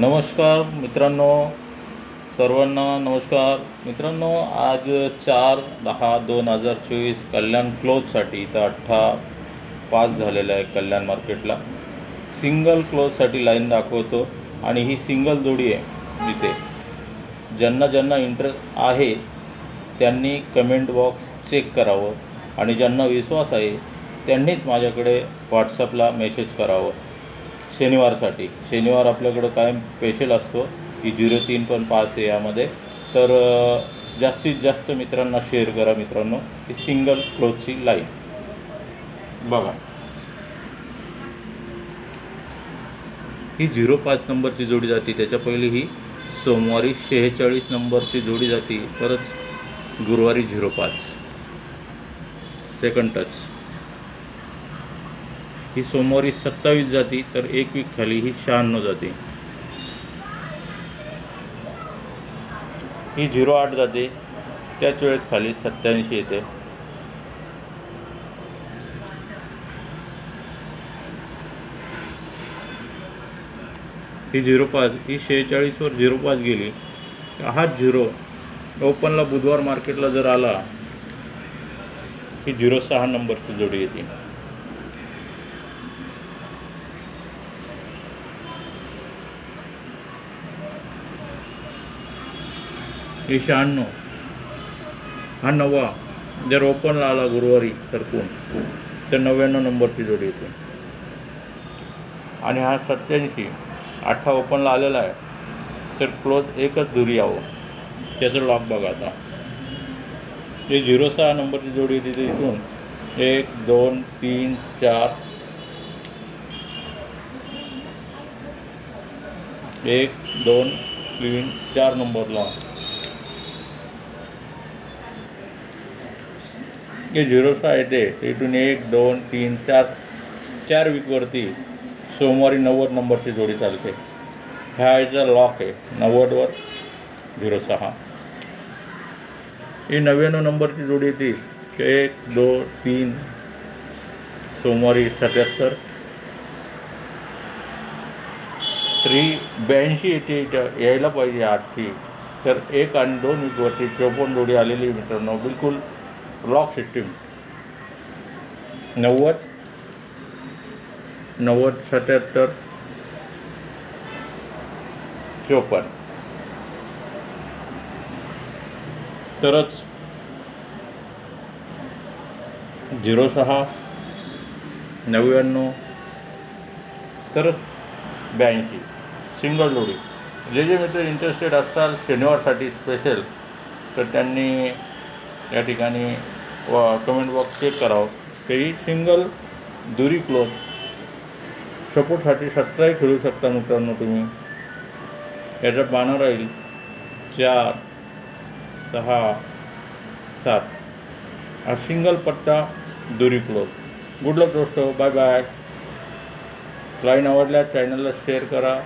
नमस्कार मित्रांनो सर्वांना नमस्कार. मित्रांनो आज चार दहा दोन हजार चोवीस कल्याण क्लोजसाठी इथं अठ्ठा पाच झालेला आहे कल्याण मार्केटला. सिंगल क्लोजसाठी लाईन दाखवतो आणि ही सिंगल जोडी आहे जिथे ज्यांना ज्यांना इंटरेस्ट आहे त्यांनी कमेंट बॉक्स चेक करावं आणि ज्यांना विश्वास आहे त्यांनीच माझ्याकडे व्हॉट्सअपला मेसेज करावं. शनिवारसाठी. शनिवार आपल्याकडं कायम स्पेशल असतो की झिरो तीन पण पाच आहे यामध्ये. तर जास्तीत जास्त मित्रांना शेअर करा मित्रांनो ही सिंगल क्लोथची लाईन बघा. ही झिरो पाच नंबरची जोडी जाते. त्याच्या पहिले ही सोमवारी शेहेचाळीस नंबरची जोडी जाते. परत गुरुवारी झिरो पाच सेकंड टच ही सोमवारी सत्तावीस जाती तर एक वीक खाली ही शहाण्णव जाते. ही झिरो आठ जाते त्याच वेळेस खाली सत्त्याऐंशी येते. ही झिरो पाच ही शेहेचाळीसवर झिरो पाच गेली. हाच झिरो ओपनला बुधवार मार्केटला जर आला ही झिरो सहा नंबरची जोडी येते. शहाण्णव हा नवा जर ओपनला आला गुरुवारी सरकून तर नव्याण्णव नंबरची जोडी येते. आणि हा सत्याऐंशी अठ्ठा ओपनला आलेला आहे तर क्लोज एकच दुरी यावं. त्याचं लॉक बघा आता. हे झिरो सहा नंबरची जोडी येते ते इथून. एक दोन तीन चार. एक दोन तीन चार नंबरला हे झिरो सहा येते तर इथून एक दोन तीन चार चार वीकवरती सोमवारी नव्वद नंबरची जोडी चालते. ह्या याचा लॉक आहे. नव्वदवर झिरो सहा. ही नव्याण्णव नंबरची जोडी येते एक दोन तीन सोमवारी सत्याहत्तर. त्री ब्याऐंशी येते यायला पाहिजे आठची. तर एक आणि दोन वीकवरती चौपन्न जोडी आलेली आहे मित्रांनो. बिलकुल लॉक सिस्टीम नव्वद. नव्वद सत्याहत्तर. चोपन्न. तरच. झिरो सहा. नव्याण्णव. तरच ब्याऐंशी. सिंगल जोडी. जे जे मित्र इंटरेस्टेड असतात शनिवारसाठी स्पेशल तर त्यांनी या ठिकाणी व कमेंट बॉक्स चेक करावं. तेही सिंगल दुरी क्लोज सपोर्टसाठी सतराही खेळू शकता मित्रांनो तुम्ही. याचं पानं राहील. चार सहा सात. हा सिंगल पत्ता दुरी क्लोज गुड लक दोस्त. बाय बाय लाईन आवडल्या चॅनलला शेअर करा.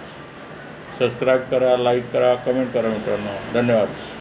सबस्क्राईब करा लाईक करा कमेंट करा मित्रांनो. धन्यवाद.